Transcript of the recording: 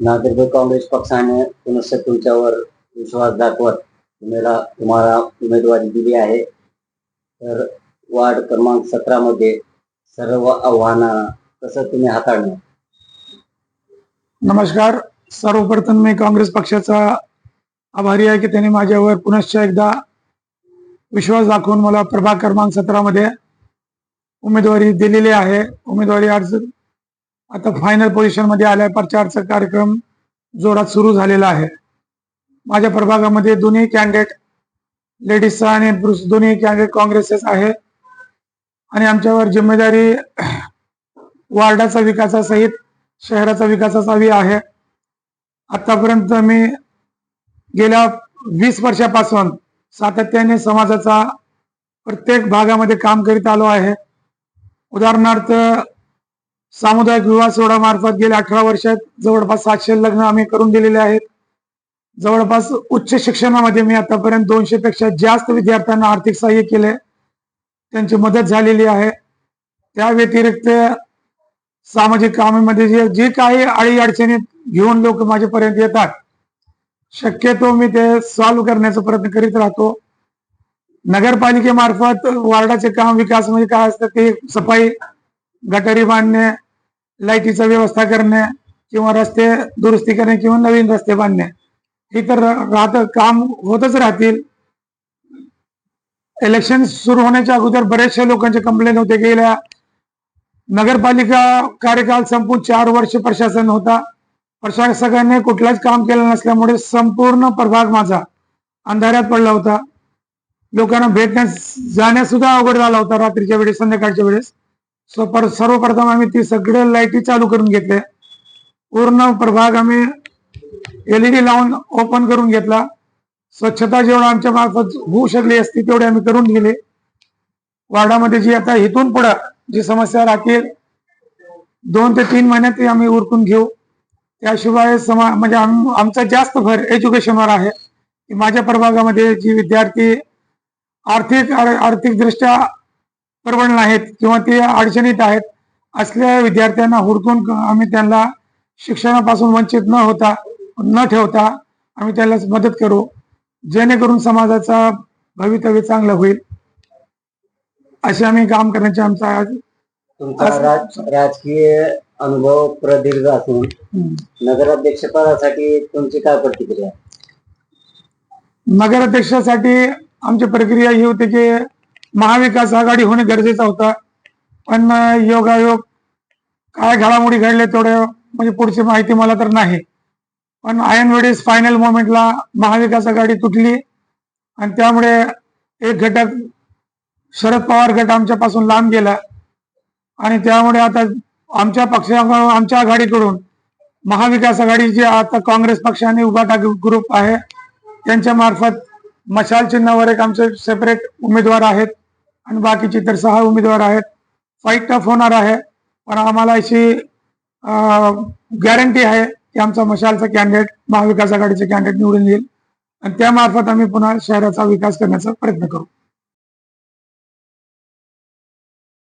नागरिक काँग्रेस पक्षाने पुनश्च तुमच्यावर विश्वास दाखवत तुम्हाला तुम्हाला उमेदवारी दिली आहे. तर वार्ड क्रमांक सतरा मध्ये सर्व आव्हानं कसं तुम्ही हाताळणार? नमस्कार. सर्वप्रथम मी काँग्रेस पक्षाचा आभारी आहे की त्यांनी माझ्यावर पुनश्च एकदा विश्वास दाखवून मला प्रभाग क्रमांक सतरा मध्ये उमेदवारी दिलेली आहे. उमेदवारी अर्ज आता फायनल पोझिशनमध्ये आल्या प्रचारचा कार्यक्रम जोरात सुरू झालेला आहे. माझ्या प्रभागामध्ये दोन्ही कॅन्डिडेट लेडीजचा आणि पुरुष दोन्ही कॅन्डिडेट काँग्रेसच आहे. आणि आमच्यावर जिम्मेदारी वार्डाचा विकासासहित शहराचा विकासाचा हवी आहे. आतापर्यंत मी गेल्या वीस वर्षापासून सातत्याने समाजाचा प्रत्येक भागामध्ये काम करीत आलो आहे. उदाहरणार्थ सामुदायिक विवाह सोहळा मार्फत गेल्या अठरा वर्षात जवळपास सातशे लग्न आम्ही करून दिलेले आहेत. जवळपास उच्च शिक्षणामध्ये मी आतापर्यंत दोनशे पेक्षा जास्त विद्यार्थ्यांना आर्थिक सहाय्य केले. त्यांची मदत झालेली आहे. त्या व्यतिरिक्त सामाजिक कामामध्ये जे जे काही अडी अडचणी घेऊन लोक माझ्यापर्यंत येतात शक्यतो मी ते सॉल्व्ह करण्याचा प्रयत्न करीत राहतो. नगरपालिकेमार्फत वार्डाचे काम विकास म्हणजे काय असतं ते सफाई गटारी बांधणे लाईटीचा व्यवस्था करणे किंवा रस्ते दुरुस्ती करणे किंवा नवीन रस्ते बांधणे हे तर राहत काम होतच राहतील. इलेक्शन सुरू होण्याच्या अगोदर बरेचशा लोकांचे कंप्लेंट होते. गेल्या नगरपालिका कार्यकाल संपून चार वर्ष प्रशासन होता. प्रशासकाने कुठलाच काम केलं नसल्यामुळे संपूर्ण प्रभाग माझा अंधारात पडला होता. लोकांना भेटण्यास जाण्यास सुद्धा अवघड झाला होता रात्रीच्या वेळेस संध्याकाळच्या वेळेस. सो पर सर्वप्रथम आम्ही ती सगळे लाईटी चालू करून घेतल्या पूर्ण प्रभाग आम्ही एलईडी लावून ओपन करून घेतला. स्वच्छता जेवढं आमच्या मार्फत होऊ शकली असती तेवढी आम्ही करून गेले वार्डामध्ये जी आता इथून पुढं जी समस्या राहतील दोन ते तीन महिन्यात ती आम्ही उरकून घेऊ. त्याशिवाय समा म्हणजे आम- आमचा जास्त भर एज्युकेशनवर आहे. की माझ्या प्रभागामध्ये जी विद्यार्थी आर्थिक आर्थिकदृष्ट्या प्रबळ नाहीत किंवा ते अडचणीत आहेत असल्या विद्यार्थ्यांना हुडकून आम्ही त्यांना शिक्षणापासून वंचित न होता न ठेवता आम्ही त्याला मदत करू. जेणेकरून समाजाचा भवितव्य चांगलं होईल. असे आम्ही काम करण्याचे आमचा आज राजकीय अनुभव प्रदीर्घ असून नगराध्यक्षपदासाठी तुमची काय प्रतिक्रिया? नगराध्यक्षासाठी आमची प्रक्रिया ही होती की महाविकास आघाडी होणे गरजेचं होतं. पण योगायोग काय घडामोडी घडले तेवढं म्हणजे पुढची माहिती मला तर नाही. पण ऐन वेळेस फायनल मोमेंटला महाविकास आघाडी तुटली आणि त्यामुळे एक घटक शरद पवार गट आमच्यापासून लांब गेला. आणि त्यामुळे आता आमच्या पक्षा आमच्या आघाडीकडून महाविकास आघाडी जी आता काँग्रेस पक्षाने उभा ग्रुप आहे त्यांच्या मार्फत मशाल चिन्हावर एक आमचे सेपरेट उमेदवार आहेत. आणि बाकीचे तर सहा उमेदवार आहेत. फाईट टफ होणार आहे. पण आम्हाला अशी गॅरंटी आहे की आमचा मशालचा कॅन्डिडेट महाविकास आघाडीचे कॅन्डिडेट निवडून येईल. आणि त्यामार्फत आम्ही पुन्हा शहराचा विकास करण्याचा प्रयत्न करू.